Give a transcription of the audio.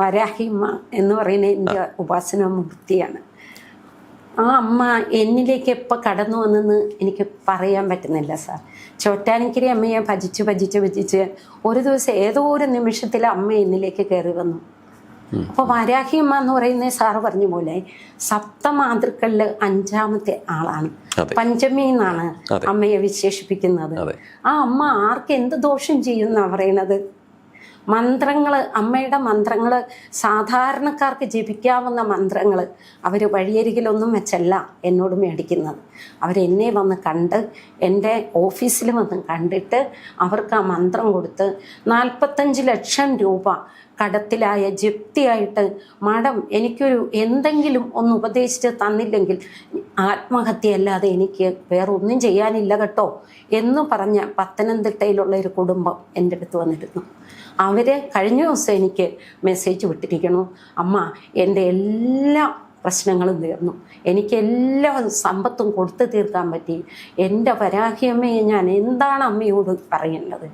വരാഹിമ്മ എന്ന് പറയുന്ന എന്റെ ഉപാസന മൂർത്തിയാണ്. ആ അമ്മ എന്നിലേക്ക് എപ്പോൾ കടന്നു വന്നെന്ന് എനിക്ക് പറയാൻ പറ്റുന്നില്ല സാർ. ചോറ്റാനിക്കരി അമ്മയെ ഭജിച്ച് ഭജിച്ച് ഭജിച്ച് ഒരു ദിവസം ഏതോ ഒരു നിമിഷത്തിൽ അമ്മ എന്നിലേക്ക് കയറി വന്നു. അപ്പോൾ വാരാഹി അമ്മ എന്ന് പറയുന്ന സാറ് പറഞ്ഞ പോലെ സപ്തമാതൃക്കളിൽ അഞ്ചാമത്തെ ആളാണ്. പഞ്ചമി എന്നാണ് അമ്മയെ വിശേഷിപ്പിക്കുന്നത്. ആ അമ്മ ആർക്ക് എന്ത് ദോഷം ചെയ്യുന്ന പറയണത് മന്ത്രങ്ങൾ അമ്മയുടെ മന്ത്രങ്ങൾ സാധാരണക്കാർക്ക് ജപിക്കാവുന്ന മന്ത്രങ്ങൾ അവർ വഴിയരികിലൊന്നും വെച്ചല്ല എന്നോട് മേടിക്കുന്നത്. അവരെന്നെ വന്ന് കണ്ട് എന്റെ ഓഫീസിൽ വന്ന് കണ്ടിട്ട് അവർക്ക് ആ മന്ത്രം കൊടുത്ത് നാൽപ്പത്തഞ്ച് ലക്ഷം രൂപ കടത്തിലായ ജപ്തിയായിട്ട് മാഡം എനിക്കൊരു എന്തെങ്കിലും ഒന്ന് ഉപദേശിച്ച് തന്നില്ലെങ്കിൽ ആത്മഹത്യയല്ലാതെ എനിക്ക് വേറെ ഒന്നും ചെയ്യാനില്ല കേട്ടോ എന്ന് പറഞ്ഞ പത്തനംതിട്ടയിലുള്ള ഒരു കുടുംബം എന്റെ അടുത്ത് വന്നിരുന്നു. അവർ കഴിഞ്ഞ ദിവസം എനിക്ക് മെസ്സേജ് വിട്ടിരിക്കണു അമ്മ എന്റെ എല്ലാ പ്രശ്നങ്ങളും തീർന്നു. എനിക്ക് എല്ലാ സമ്പത്തും കൊടുത്തു തീർക്കാൻ പറ്റി. എന്റെ പരാഹിയമ്മയെ ഞാൻ എന്താണ് അമ്മയോട് പറയേണ്ടത്?